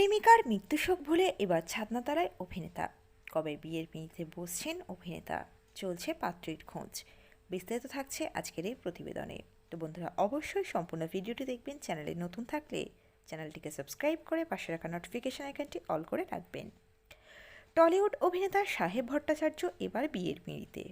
প্রেমিকার মৃত্যুশোক ভুলে এবার ছাদনা তারায় অভিনেতা। কবে বিয়ের পিঁড়িতে বসছেন অভিনেতা? চলছে পাত্রীর খোঁজ। বিস্তারিত থাকছে আজকের এই প্রতিবেদনে। তো বন্ধুরা, অবশ্যই সম্পূর্ণ ভিডিওটি দেখবেন, চ্যানেলে নতুন থাকলে চ্যানেলটিকে সাবস্ক্রাইব করে পাশে রাখা নোটিফিকেশন আইকনটি অল করে রাখবেন। টলিউড অভিনেতা সাহেব ভট্টাচার্য এবার বিয়ের পিঁড়িতে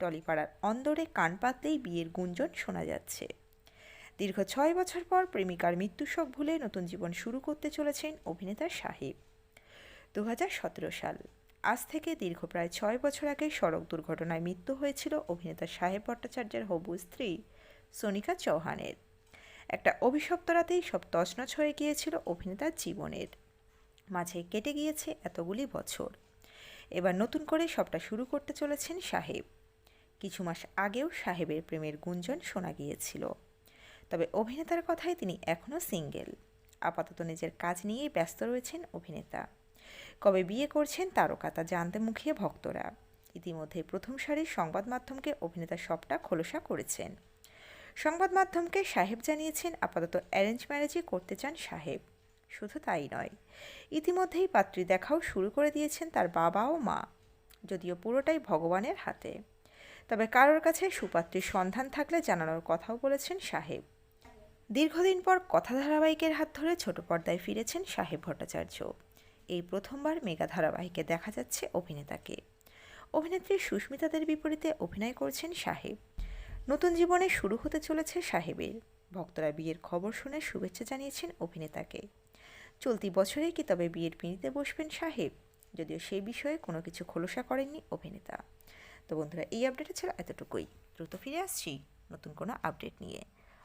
টলিপাড়ার অন্দরে কান পাতলেই বিয়ের গুঞ্জন শোনা যাচ্ছে। দীর্ঘ ছয় বছর পর প্রেমিকার মৃত্যু মৃত্যুশোক ভুলে নতুন জীবন শুরু করতে চলেছেন অভিনেতা সাহেব। দু হাজার সতেরো সাল, আজ থেকে দীর্ঘ প্রায় ছয় বছর আগে সড়ক দুর্ঘটনায় মৃত্যু হয়েছিল অভিনেতা সাহেব ভট্টাচার্যের হবু স্ত্রী সোনিকা চৌহানের। একটা অভিশপ্ত রাতেই সব তছনছ হয়ে গিয়েছিল অভিনেতার জীবনের। মাঝে কেটে গিয়েছে এতগুলি বছর। এবার নতুন করে সবটা শুরু করতে চলেছেন সাহেব। কিছু মাস আগেও সাহেবের প্রেমের গুঞ্জন শোনা গিয়েছিল। তবে অভিনেতার কথায় তিনি এখনও সিঙ্গেল। আপাতত নিজের কাজ নিয়েই ব্যস্ত রয়েছেন অভিনেতা। কবে বিয়ে করছেন তারকা তা জানতে মুখিয়ে ভক্তরা। ইতিমধ্যে প্রথম সারির সংবাদ মাধ্যমকে অভিনেতা সবটা খোলসা করেছেন। সংবাদ মাধ্যমকে সাহেব জানিয়েছেন আপাতত অ্যারেঞ্জ ম্যারেজই করতে চান সাহেব। শুধু তাই নয়, ইতিমধ্যেই পাত্রী দেখাও শুরু করে দিয়েছেন তার বাবা ও মা, যদিও পুরোটাই ভগবানের হাতে। তবে কারোর কাছে সুপাত্রীর সন্ধান থাকলে জানানোর কথাও বলেছেন সাহেব। দীর্ঘদিন পর কথা ধারাবাহিকের হাত ধরে ছোট পর্দায় ফিরেছেন সাহেব ভট্টাচার্য। এই প্রথমবার মেগা ধারাবাহিকে দেখা যাচ্ছে অভিনেতাকে। অভিনেত্রী সুস্মিতাদের বিপরীতে অভিনয় করছেন সাহেব। নতুন জীবনে শুরু হতে চলেছে সাহেবের। ভক্তরা বিয়ের খবর শুনে শুভেচ্ছা জানিয়েছেন অভিনেতাকে। চলতি বছরেই কি তবে বিয়ের পিঁড়িতে বসবেন সাহেব? যদিও সেই বিষয়ে কোনো কিছু খোলসা করেননি অভিনেতা। তো বন্ধুরা, এই আপডেটে ছিল এতটুকুই। দ্রুত ফিরে আসছি নতুন কোনো আপডেট নিয়ে।